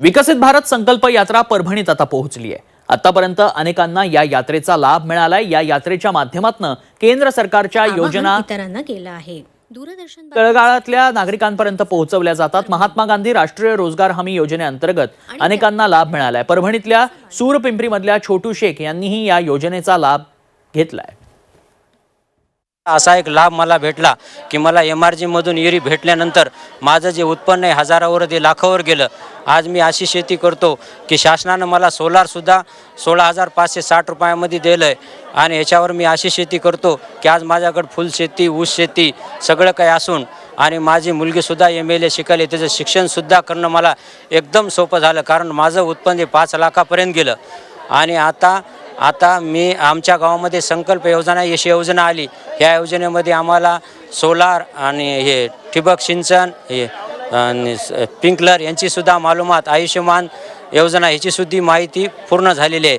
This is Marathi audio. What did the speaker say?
विकसित भारत संकल्प यात्रा परभणीत आता पोहोचली आहे. आतापर्यंत अनेकांना या यात्रेचा लाभ मिळालाय. या यात्रेच्या माध्यमातून केंद्र सरकारच्या योजना इतरांना केलं आहे. दूरदर्शन तळगाळातल्या नागरिकांपर्यंत पोहोचवल्या जातात. महात्मा गांधी राष्ट्रीय रोजगार हमी योजनेअंतर्गत अनेकांना लाभ मिळालाय. परभणीतल्या सूरपिंपरीमधल्या छोटू शेख यांनीही या योजनेचा लाभ घेतलाय. असा एक लाभ मला भेटला की मला एम आर जीमधून इरी भेटल्यानंतर माझं जे उत्पन्न आहे हजारावर ते लाखावर गेलं. आज मी अशी शेती करतो की शासनानं मला सोलारसुद्धा सोळा हजार पाचशे साठ रुपयामध्ये दिलं आहे आणि याच्यावर मी अशी शेती करतो की आज माझ्याकडं फुलशेती ऊस शेती सगळं काही असून आणि माझी मुलगीसुद्धा एम एल ए शिकायली त्याचं शिक्षणसुद्धा करणं मला एकदम सोपं झालं. कारण माझं उत्पन्न हे पाच लाखापर्यंत गेलं. आणि आता आता मी आमच्या गावामध्ये संकल्प योजना यश योजना आली. या योजनेमध्ये आम्हाला सोलार आणि हे ठिबक सिंचन हे आणि स्प्रिंकलर यांची सुद्धा मालूमात आयुष्यमान योजना ह्याची सुद्धा माहिती पूर्ण झालेली आहे.